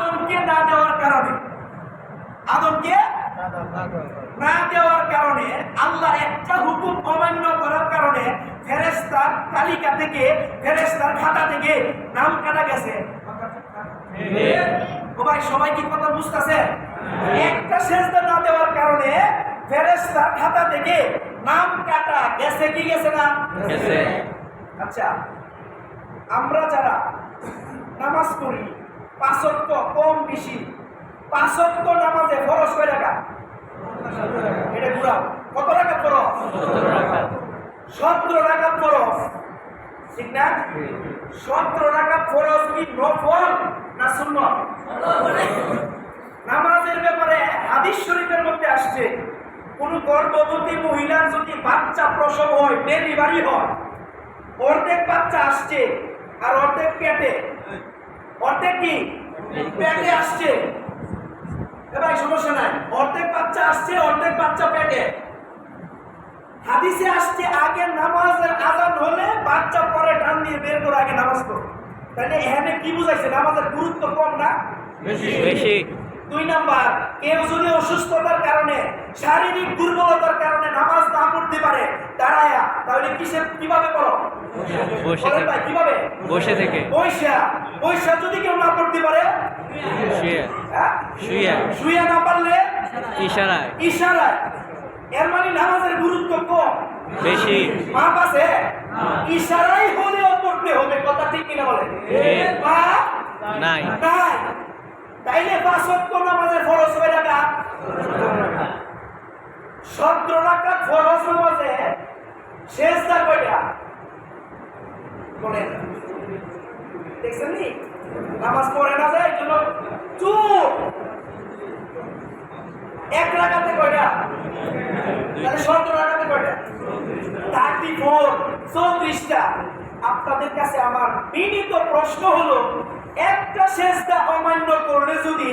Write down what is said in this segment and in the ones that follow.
আদমকে না দেওয়ার কারণে। আদমকে না দেওয়ার কারণে আল্লাহ একটা হুকুম অমান্য করার কারণে ফেরেস্তার তালিকা থেকে ফেরেস্তার খাতা থেকে নাম কাটা গেছে। ও ভাই সবাই কি কথা বুঝতেছে? একটা সেজদা না দেওয়ার কারণে ফেরেস্তার খাতা থেকে নাম কাটা গেছে কি গেছে না? আচ্ছা আমরা যারা নামাজ পড়ি পাঁচক্য কম বেশি। পাঁচক্য নামাজে খরচ কয় টাকা এটা ঘুরাও কত টাকা খরচ সতেরো টাকা খরচ ঠিক না? সতেরো টাকা খরচ কি নফল না শূন্য নামাজের ব্যাপারে হাদিস শরীফের মধ্যে আসছে, কোন গর্ভবতী মহিলার যদি বাচ্চা প্রসব হয় ডেলিভারি হয়, অর্ধেক বাচ্চা আসছে আর অর্ধেক পেটে। অর্ধেক কি? পেটে আসছে। এবার সমস্যা নাই। অর্ধেক বাচ্চা আসছে অর্ধেক বাচ্চা পেটে হাদিসে আসছে আগে নামাজের আজান হলে বাচ্চা পরে টান দিয়ে বের করে আগে নামাজ পড়ো। তাহলে এখানে কি বুঝাইছে? নামাজের গুরুত্ব কম না? বেশি। দুই নাম্বার কেউ যদি অসুস্থতার কারণে শারীরিক দুর্বলতার কারণে নামাজ না পড়তে পারে। দাঁড়ায়া তাহলে কিসের কীভাবে পড়ো? বসে থেকে। কীভাবে? বসে থেকে। পয়সা পয়সা যদি কেউ না পড়তে পারে? শুয়ে। হ্যাঁ? শুয়ে। শুয়ে না পারলে? ইশারায়। ইশারায়। এর মানে নামাজের গুরুত্ব কম। বেশি। মাপ আছে? ইশারাই হলেও পড়তে হবে কথা ঠিক কিনা বলে ঠিক। মাপ নাই। নাই। তাইলে পাঁচ ওয়াক্ত নামাজের ফরজ হয়ে টাকা সতেরো টাকা ফরজ নামাজে শেষ দা কয়টা? বলেন। দেখছেন নি? নামাজ পড়ে না যায় জন্য চুপ। এক রাখাতে কয়টা? তাহলে সতেরো রাখাতে কয়টা? থার্টি ফোর চৌত্রিশটা। আপনাদের কাছে আমার বিনীত প্রশ্ন হলো একটা শেষটা অমান্য করলে যদি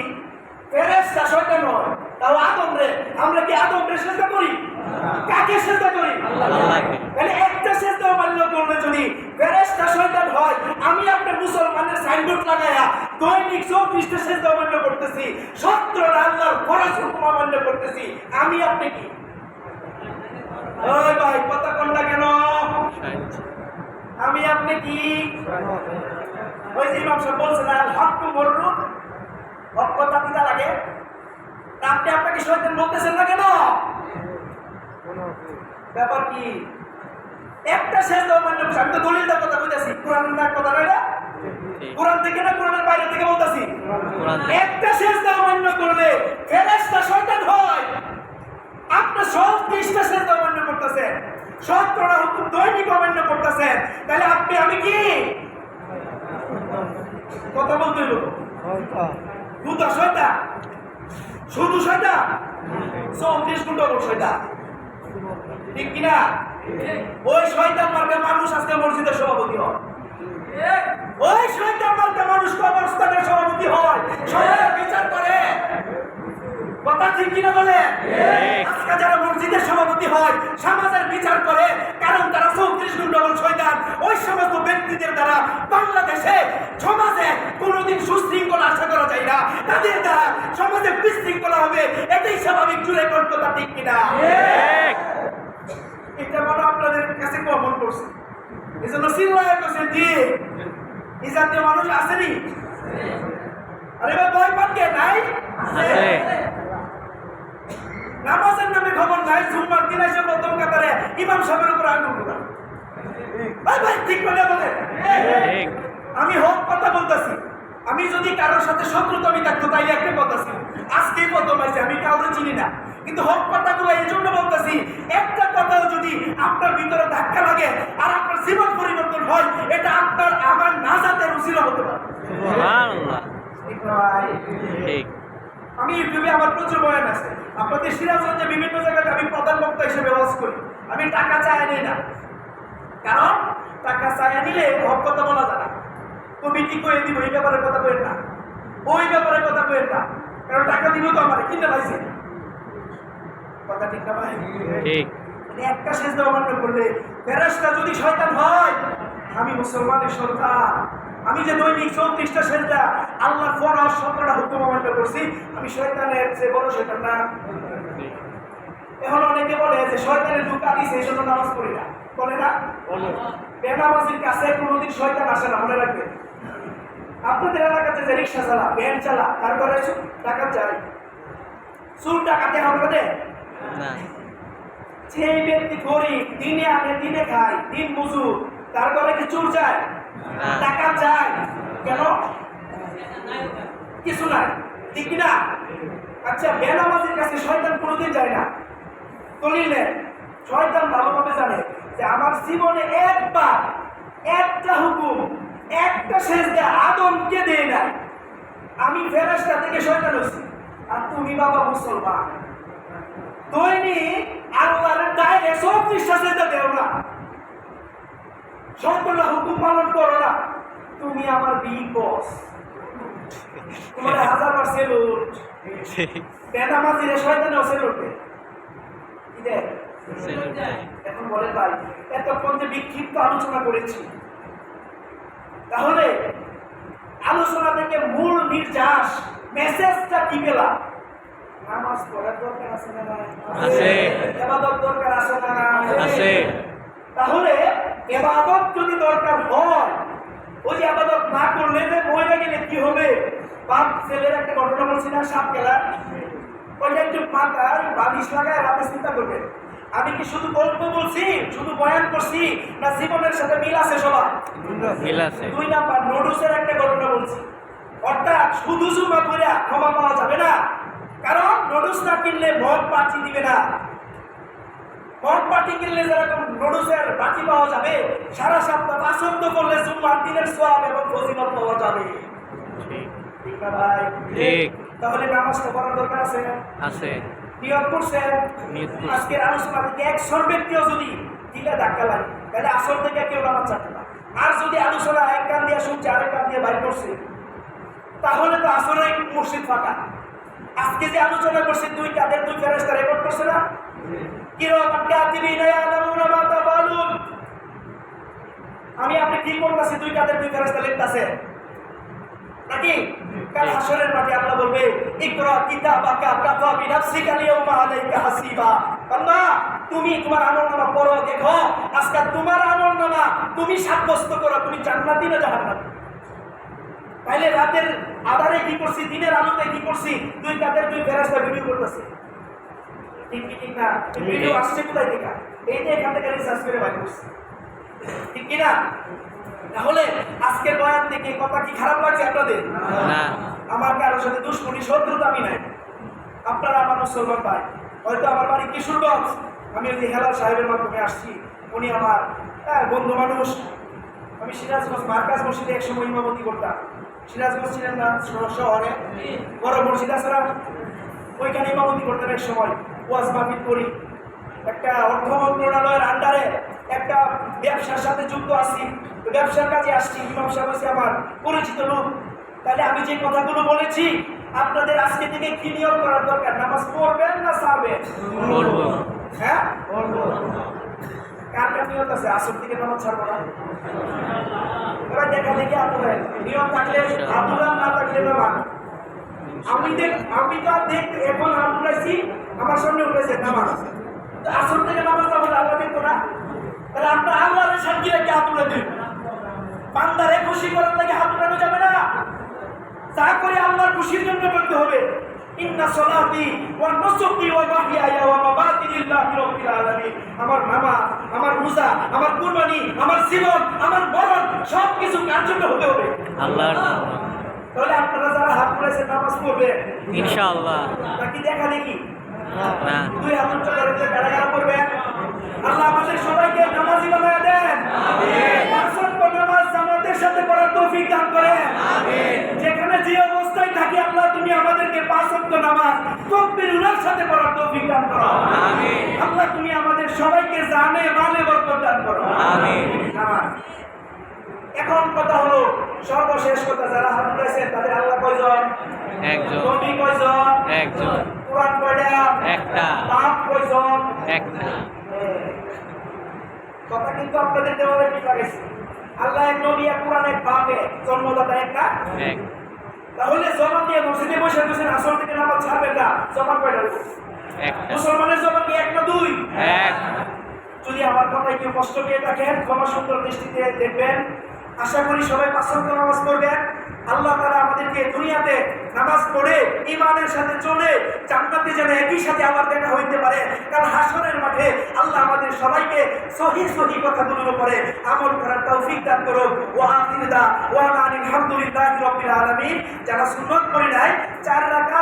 ফেরেস্তা শয়তান হয় তাও আদম রে, আমরা কি আদম রে করি? কাকে করি। তাহলে একটা অমান্য করলে যদি ফেরেস্তা শয়তান হয়, আমি আপনার মুসলমানের সাইনবোর্ড লাগায়া দৈনিক চৌত্রিশটা চেষ্টা অমান্য করতেছি সত্তরটা আল্লাহর হুকুম অমান্য করতেছি, আমি আপনি কি? ভাই, কথা আমি আপনি কি? ওই যে ইমাম সাহেব বলছেন আর হক টু মররু হক কথা দিতে লাগে। আপনি আপনাকে বলতেছেন না কেন? ব্যাপার কি? একটা শেষ মানে আমি তো দলিলটার কথা বলতেছি কোরআনের কথা নয় না কোরআন থেকে না কোরআনের বাইরে থেকে বলতেছি? একটা শেষ মান্য করলে ফেরেশতা শয়তান হয়। আপনি সব ত্রিশটা শেষ মান্য করতেছেন। সত্তরটা হুকুম দৈনিক অমান্য করতেছেন তাহলে আপনি, আমি কি? কথা বলতে দুটা শয়তা শুধু শয়তা চৌত্রিশ ঘণ্টা শয়তা ঠিক কিনা? ওই শয়তান মার্কা মানুষ আজকে মসজিদের সভাপতি হয়। ওই শয়তান মার্কা মানুষ কবরস্থানের সভাপতি হয়। সবাই বিচার করে। কথা ঠিক কিনা বলে? আজকে যারা মসজিদের সভাপতি হয় সমাজের বিচার করে কারণ তারা চৌত্রিশ ঘণ্টা শয়তান। ওই সমস্ত ব্যক্তিদের দ্বারা বাংলাদেশে সমাজে কোনোদিন সুশৃঙ্খলা আশা করা যায় না। তাদের দ্বারা সমাজে বিশৃঙ্খলা হবে এটাই স্বাভাবিক জুড়ে কোন কথা ঠিক কিনা? এটা মনে আপনাদের কাছে কমন করছে এই জন্য চিল্লায় করছে যে এই জাতীয় মানুষ আসেনি? আরে ভাই ভয় পান কে? নাই? আছে। নামাজের নামে খবর নাই জুম্মার দিন এসে প্রথম কাতারে ইমাম সাহেবের উপর আগুন ভাই ভাই ঠিক বলে বলে। আমি হক কথা বলতেছি। আমি যদি কারোর সাথে শত্রুতা আমি থাকতো তাইলে একটা কথা ছিল। আজকেই প্রথম আছে আমি কাউরে চিনি না। কিন্তু হক কথাগুলো এই জন্য বলতেছি একটা কথাও যদি আপনার ভিতরে ধাক্কা লাগে আর আপনার জীবন পরিবর্তন হয় এটা আপনার আমার না নাজাতের উচিত হতে পারে। আমি ইউটিউবে আমার প্রচুর বয়ান আছে। আপনাদের সিরাজগঞ্জে বিভিন্ন জায়গাতে আমি প্রধান বক্তা হিসেবে ওয়াজ করি। আমি টাকা চাই নেই না। কারণ টাকা চাই নিলে হক কথা বলা যায় না। কমিটি করে দিব? এই ব্যাপারে কথা বলেন না। ওই ব্যাপারে কথা বলেন না। কারণ টাকা দিব তো আমার কিনতে পাইছে। কথা ঠিক না ভাই? ঠিক। মানে একটা শেষ দেওয়া মান্য করলে ফেরেশতা যদি শয়তান হয় আমি মুসলমানের সন্তান। আমি যে দৈনিক চৌত্রিশটা সেজদা আল্লাহ ফরজ সবকটা হুকুম অমান্য করছি আমি শয়তানের যে বড় শয়তান না। এখন অনেকে বলে যে শয়তানের ঢুকা দিছে এই জন্য নামাজ পড়ি না। বলে না? বেনামাজির কাছে কোনোদিন শয়তান আসে না মনে রাখবেন আপনাদের এলাকাতে যে রিক্সা চালা ভ্যান চালা তারপরে টাকা চাই চুল টাকাতে হবে না? না। সেই ব্যক্তি গরিব দিনে আনে দিনে খায় দিন মজুর তারপরে কি চুল চায় টাকা চায় কেন? কিছু নাই। ঠিক কিনা? আচ্ছা বেনামাজির কাছে শয়তান কোনোদিন যায় না। দলিল নেন শয়তান ভালোভাবে জানে যে আমার জীবনে একবার একটা হুকুম একটা দেয় আদমকে দেয় নাই। আমি ফেরেস্তা থেকে শয়তান হচ্ছি আর তুমি বাবা মুসলমান। দৈনিক আল্লাহর ডাইরে চৌত্রিশটা সেটা দেও না। সম্পূর্ণ হুকুম পালন করো না। তুমি আমার বিগ বস। তোমার হাজার বার সেলুট। বেনামাজিরে শয়তানেও সেলুট দেয়। এখন বলেন ভাই এতক্ষণ যে বিক্ষিপ্ত আলোচনা করেছি তাহলে আলোচনা থেকে মূল নির্যাস মেসেজটা কি পেলাম নামাজ পড়ার দরকার আছে না আছে। এবাদত দরকার আছে না? আছে। তাহলে যদি দরকার হয় ওই যে আবাদত না করলে যে মরে গেলে কি হবে বাপ ছেলের একটা ঘটনা বলছি না সাপ খেলার ওইটা একটু মাথায় বালিশ লাগায় রাতে চিন্তা করবেন। আমি কি শুধু গল্প বলছি শুধু বয়ান করছি না জীবনের সাথে মিল আছে সবার? মিল আছে। দুই নাম্বার নোডুসের একটা ঘটনা বলছি। অর্থাৎ শুধু জুমা করে ক্ষমা পাওয়া যাবে না। কারণ নোডুস না কিনলে মদ পাচি দিবে না। মদ পাটি কিনলে যেরকম নোডুসের বাতি পাওয়া যাবে সারা সপ্তাহ পছন্দ করলে জুম্মার দিনের সোয়াব এবং ফজিলত পাওয়া যাবে। ঠিক। ঠিক না ভাই? ঠিক। তাহলে নামাজটা করার দরকার আছে। আছে। নিয়োগ করছেন নিয়ত আজকের আলোচনা থেকে একশোর ব্যক্তিও যদি দিলে ধাক্কা লাগে তাহলে আসল থেকে কেউ নামাজ চাচ্ছে না আর যদি আলোচনা এক কান দিয়ে শুনছে আরেক কান দিয়ে বাইর করছে তাহলে তো আসলে মসজিদ ফাঁকা। আজকে যে আলোচনা করছে দুই কাদের দুই ফেরেস্তা রেকর্ড করছে না? আমি আপনি কি করতেছি? দুই কাদের দুই ফেরেস্তা লিখতাছে। নাকি? কাল হাসরের মাঠে আল্লাহ বলবে ইকরা কিতাবাকা কাফা বিনাফসিকা লিয়াউমা আলাইকা হাসিবা। বান্দা তুমি তোমার আমলনামা পড়ো দেখো আজকে তোমার আমলনামা তুমি সাব্যস্ত করো তুমি জান্নাতি না জাহান্নাতি তাইলে রাতের আধারে কি করছি দিনের আলোতে কি করছি? দুই কাদের দুই ফেরেশতা ভিডিও করতেছে। ঠিক কি ঠিক না? ভিডিও আসছে কোথায় থেকে? এই যে এখান থেকে রিসার্চ করে বাইর করছি। ঠিক কি না? তাহলে আজকের বয়ান থেকে কথা কি খারাপ লাগছে আপনাদের? না। আমার কারোর সাথে দুশ্মনী শত্রুতা আমি নাই। আপনারা আমার মুসলমান ভাই। হয়তো আমার বাড়ি কিশোরগঞ্জ। আমি ওই হেলাল সাহেবের মাধ্যমে আসছি। উনি আমার হ্যাঁ, বন্ধু মানুষ। আমি সিরাজগঞ্জ মার্কাজ মসজিদে এক সময় ইমামতি করতাম। সিরাজগঞ্জ ছিলেন না শহরে বড় মসজিদ আছে না? ওইখানে ইমামতি করতাম এক সময়। ওয়াজ মাহফিল করি। একটা অর্থ মন্ত্রণালয়ের আন্ডারে একটা ব্যবসার সাথে যুক্ত আছি। ব্যবসার কাজে আসছি ইমাম সাহেব হচ্ছে আমার পরিচিত লোক। তাহলে আমি যে কথাগুলো বলেছি আপনাদের আজকে থেকে কি নিয়ম করার দরকার? নামাজ পড়বেন না বলব হ্যাঁ? কার কার নিয়ত আছে? আসর থেকে নামাজ ছাড়বো না। এবার দেখা দেখি নিয়ম থাকলে আপনারা না থাকলে আমি দেখ আমি তো এখন উঠাইছি আমার সামনে উঠেছে নামাজ। আসর থেকে নামাজ তাহলে আল্লাহ না। তাহলে আপনার আল্লাহরের সাক্ষী রেখে হাত উঠে দিন। বান্দারে খুশি করার লাগে হাত উঠানো যাবে না। যা করে আল্লাহর খুশির জন্য করতে হবে। ইন্না সলাতি ওয়া নুসুকি ওয়া মাহইয়ায়া ওয়া মামাতি লিল্লাহি রাব্বিল আলামিন। আমার নামাজ আমার রোজা আমার কুরবানি আমার জীবন আমার মরণ সব কিছু কার জন্য হতে হবে? আল্লাহর তাহলে আপনারা যারা হাত তুলেছেন নামাজ পড়বে ইনশাআল্লাহ। নাকি দেখা দেখি? না। দুই হাত করে কারা আল্লাহ আমাদের সবাইকে নামাজি বানায় দেন। নামাজ জামাতের সাথে পড়ার তৌফিক দান করেন। যেখানে যে অবস্থায় থাকি আল্লাহ তুমি আমাদেরকে পাঁচক্য নামাজ তকবির উনার সাথে পড়ার তৌফিক দান করো। আল্লাহ তুমি আমাদের সবাইকে জানে মানে বরকত দান করো। এখন কথা হলো সর্বশেষ কথা যারা হাত উঠাইছেন তাদের আল্লাহ কয়জন? একজন। নবী কয়জন? একজন। কোরআন কয়টা? একটা। বাপ কয়জন? একটা। কথা কিন্তু আপনাদের দেওয়ালে ঠিক লাগাইছে আল্লাহ এক নবী এক কোরআন এক জন্মদাতা একটা। এক। তাহলে জবান দিয়ে মসজিদে বসে বসে আসল থেকে নামাজ ছাড়বেন না জবান কয়টা একটা মুসলমানের জবান কি এক না দুই? এক। যদি আমার কথায় কেউ কষ্ট পেয়ে থাকেন ক্ষমা সুন্দর দৃষ্টিতে দেখবেন। আশা করি সবাই পাঁচশক্ত নামাজ পড়বেন। আল্লাহ তারা আমাদেরকে দুনিয়াতে নামাজ পড়ে ইমানের সাথে চলে জান্নাতে যেন একই সাথে আবার দেখা হইতে পারে। কারণ হাসনের মাঠে আল্লাহ আমাদের সবাইকে সহি সহি কথাগুলোর উপরে আমল করার তৌফিক দান করো ও আফিদা ও আলহামদুলিল্লাহ রবিল আলমী যারা সুন্নত করে নাই, চার রাখা